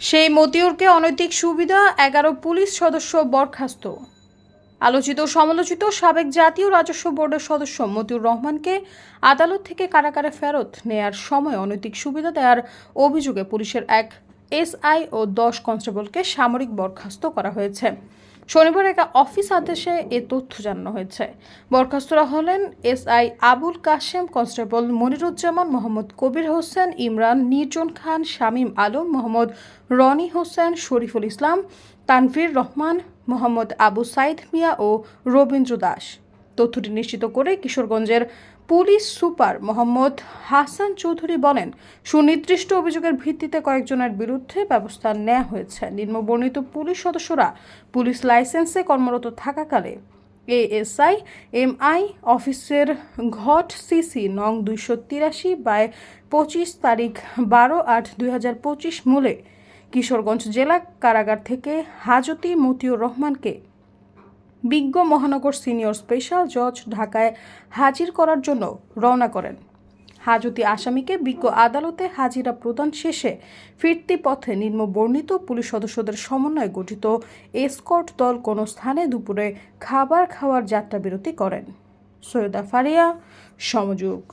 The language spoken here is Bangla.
সেই মতিউরকে অনৈতিক সুবিধা, এগারো পুলিশ সদস্য বরখাস্ত। আলোচিত সমালোচিত সাবেক জাতীয় রাজস্ব বোর্ডের সদস্য মতিউর রহমানকে আদালত থেকে কারাগারে ফেরত নেয়ার সময় অনৈতিক সুবিধা দেওয়ার অভিযোগে পুলিশের এক এসআই ও দশ কনস্টেবলকে সামরিক বরখাস্ত করা হয়েছে। শনিবার এক অফিস আদেশে এ তথ্য জানানো হয়েছে। বরখাস্তরা হলেন এসআই আবুল কাশেম, কনস্টেবল মনিরুজ্জামান, মোহাম্মদ কবির হোসেন, ইমরান নির্জন খান, শামীম আলম, মোহাম্মদ রনি হোসেন, শরীফুল ইসলাম, তানভীর রহমান, মোহাম্মদ আবু সাইদ মিয়া ও রবীন্দ্র দাস। তথ্যটি নিশ্চিত করে কিশোরগঞ্জের পুলিশ সুপার মোহাম্মদ হাসান চৌধুরী বলেন, সুনির্দিষ্ট অভিযোগের ভিত্তিতে কয়েকজনের বিরুদ্ধে ব্যবস্থা নেওয়া হয়েছে। নিম্নবর্ণিত পুলিশ সদস্যরা পুলিশ লাইসেন্সে কর্মরত থাকাকালে এএসআই, এমআই অফিসের ঘট সিসি নং দুইশো তিরাশি বাই পঁচিশ তারিখ বারো আট দুই হাজার পঁচিশ মূলে কিশোরগঞ্জ জেলা কারাগার থেকে হাজতি মতিউর রহমানকে বিজ্ঞ মহানগর সিনিয়র স্পেশাল জজ ঢাকায় হাজির করার জন্য রওনা করেন। হাজতি আসামিকে বিজ্ঞ আদালতে হাজিরা প্রদান শেষে ফিরতি পথে নিম্নবর্ণিত পুলিশ সদস্যদের সমন্বয়ে গঠিত এসকর্ট দল কোনো স্থানে দুপুরে খাবার খাওয়ার যাত্রা বিরতি করেন। সৈয়দা ফারিয়া, সমযোগ।